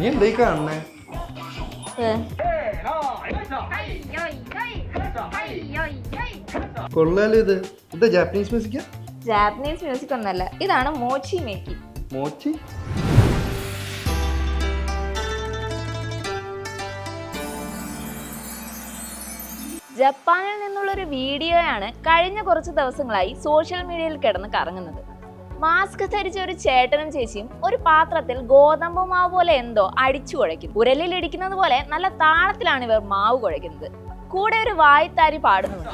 നീ എന്തായി കാണണേ കൊള്ളാലോ ഇത്. ഇത് ജാപ്പനീസ് മ്യൂസിക്കാ ജാപ്പനീസ് മ്യൂസിക് ഒന്നല്ല. ഇതാണ് മോച്ചി മേക്കി മോച്ചി ജപ്പാനിൽ നിന്നുള്ള ഒരു വീഡിയോയാണ് കഴിഞ്ഞ കുറച്ച് ദിവസങ്ങളായി സോഷ്യൽ മീഡിയയിൽ കിടന്ന് കറങ്ങുന്നത്. മാസ്ക് ധരിച്ച ഒരു ചേട്ടനും ചേച്ചിയും ഒരു പാത്രത്തിൽ ഗോതമ്പ് മാവ് പോലെ എന്തോ അടിച്ചു കുഴയ്ക്കും. ഉരലിൽ ഇടിക്കുന്നത് പോലെ നല്ല താളത്തിലാണ് ഇവർ മാവ് കുഴയ്ക്കുന്നത്. കൂടെ ഒരു വായ്ത്താരി പാടുന്നുണ്ട്.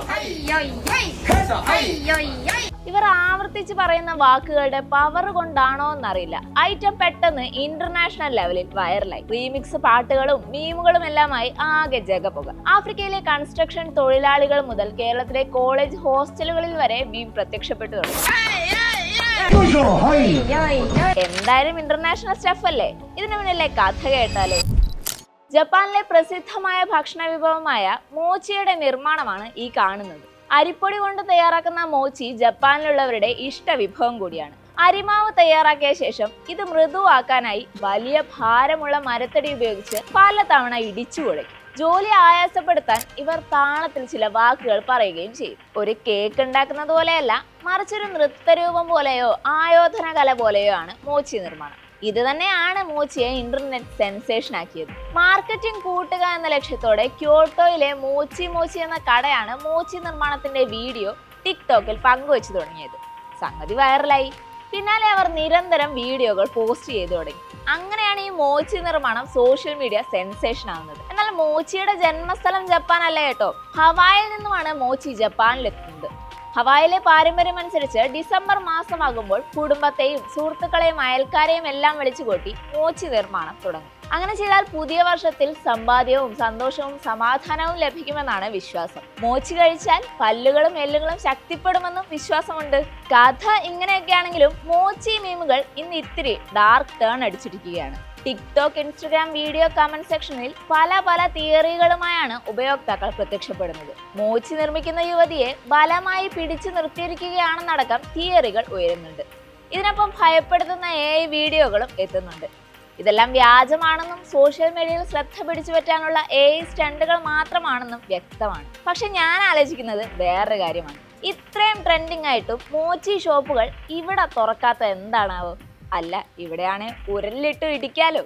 ഇവർ ആവർത്തിച്ച് പറയുന്ന വാക്കുകളുടെ പവർ കൊണ്ടാണോ എന്നറിയില്ല. ഐറ്റം പെട്ടെന്ന് ഇന്റർനാഷണൽ ലെവലിൽ വൈറലായി റീമിക്സ് പാട്ടുകളും മീമുകളും എല്ലാമായി ആകെ ജഗപുക. ആഫ്രിക്കയിലെ കൺസ്ട്രക്ഷൻ തൊഴിലാളികൾ മുതൽ കേരളത്തിലെ കോളേജ് ഹോസ്റ്റലുകളിൽ വരെ മീം പ്രത്യക്ഷപ്പെട്ടു തുടങ്ങി. എന്തായാലും ഇന്റർനാഷണൽ സ്റ്റഫ് അല്ലേ? ഇതിനു മുന്നിലെ കഥ കേട്ടാലോ. ജപ്പാനിലെ പ്രസിദ്ധമായ ഭക്ഷണ വിഭവമായ മോച്ചിയുടെ നിർമ്മാണമാണ് ഈ കാണുന്നത്. അരിപ്പൊടി കൊണ്ട് തയ്യാറാക്കുന്ന മോച്ചി ജപ്പാനിലുള്ളവരുടെ ഇഷ്ട വിഭവം കൂടിയാണ്. അരിമാവ് തയ്യാറാക്കിയ ശേഷം ഇത് മൃദുവാക്കാനായി വലിയ ഭാരമുള്ള മരത്തടി ഉപയോഗിച്ച് പല തവണ ഇടിച്ചു കുഴയ്ക്കും. ജോലി ആയാസപ്പെടുത്താൻ ഇവർ താളത്തിൽ ചില വാക്കുകൾ പറയുകയും ചെയ്യും. ഒരു കേക്ക് ഉണ്ടാക്കുന്നത് പോലെയല്ല മറിച്ചൊരു നൃത്തരൂപം പോലെയോ ആയോധന കല പോലെയോ ആണ് മോച്ചി നിർമ്മാണം. ഇത് തന്നെയാണ് മോച്ചിയെ ഇന്റർനെറ്റ് സെൻസേഷൻ ആക്കിയത്. മാർക്കറ്റിംഗ് കൂട്ടുക എന്ന ലക്ഷ്യത്തോടെ ക്യോട്ടോയിലെ മോച്ചി മോച്ചി എന്ന കടയാണ് മോച്ചി നിർമ്മാണത്തിന്റെ വീഡിയോ ടിക്ടോക്കിൽ പങ്കുവച്ചു തുടങ്ങിയത്. സംഗതി വൈറലായി. പിന്നാലെ അവർ നിരന്തരം വീഡിയോകൾ പോസ്റ്റ് ചെയ്തു തുടങ്ങി. അങ്ങനെയാണ് ഈ മോച്ചി നിർമ്മാണം സോഷ്യൽ മീഡിയ സെൻസേഷൻ ആവുന്നത്. എന്നാൽ മോച്ചിയുടെ ജന്മസ്ഥലം ജപ്പാൻ അല്ല കേട്ടോ. ഹവായിൽ നിന്നുമാണ് മോച്ചി ജപ്പാനിലെത്തുന്നത്. ഹവായിലെ പാരമ്പര്യം അനുസരിച്ച് ഡിസംബർ മാസമാകുമ്പോൾ കുടുംബത്തെയും സുഹൃത്തുക്കളെയും അയൽക്കാരെയും എല്ലാം വിളിച്ചുകൂട്ടി മോച്ചി നിർമ്മാണം തുടങ്ങും. അങ്ങനെ ചെയ്താൽ പുതിയ വർഷത്തിൽ സമ്പാദ്യവും സന്തോഷവും സമാധാനവും ലഭിക്കുമെന്നാണ് വിശ്വാസം. മോച്ചി കഴിച്ചാൽ പല്ലുകളും എല്ലുകളും ശക്തിപ്പെടുമെന്നും വിശ്വാസമുണ്ട്. കഥ ഇങ്ങനെയൊക്കെയാണെങ്കിലും മോച്ചി മീമുകൾ ഇന്ന് ഇത്തിരി ഡാർക്ക് ടേൺ അടിച്ചിരിക്കുകയാണ്. ടിക്ടോക്ക് ഇൻസ്റ്റഗ്രാം വീഡിയോ കമന്റ് സെക്ഷനിൽ പല പല തിയറികളുമായാണ് ഉപയോക്താക്കൾ പ്രത്യക്ഷപ്പെടുന്നത്. മോച്ചി നിർമ്മിക്കുന്ന യുവതിയെ ബലമായി പിടിച്ചു നിർത്തിയിരിക്കുകയാണെന്നടക്കം തിയറികൾ ഉയരുന്നുണ്ട്. ഇതിനൊപ്പം ഭയപ്പെടുത്തുന്ന എ വീഡിയോകളും എത്തുന്നുണ്ട്. ഇതെല്ലാം വ്യാജമാണെന്നും സോഷ്യൽ മീഡിയയിൽ ശ്രദ്ധ പിടിച്ചു പറ്റാനുള്ള എ സ്റ്റണ്ടുകൾ മാത്രമാണെന്നും വ്യക്തമാണ്. പക്ഷെ ഞാൻ ആലോചിക്കുന്നത് വേറൊരു കാര്യമാണ്. ഇത്രയും ട്രെൻഡിങ് ആയിട്ടും മോച്ചി ഷോപ്പുകൾ ഇവിടെ തുറക്കാത്ത എന്താണാവോ? അല്ല ഇവിടെയാണ് ഉരലിലിട്ട് ഇടിക്കാലോ.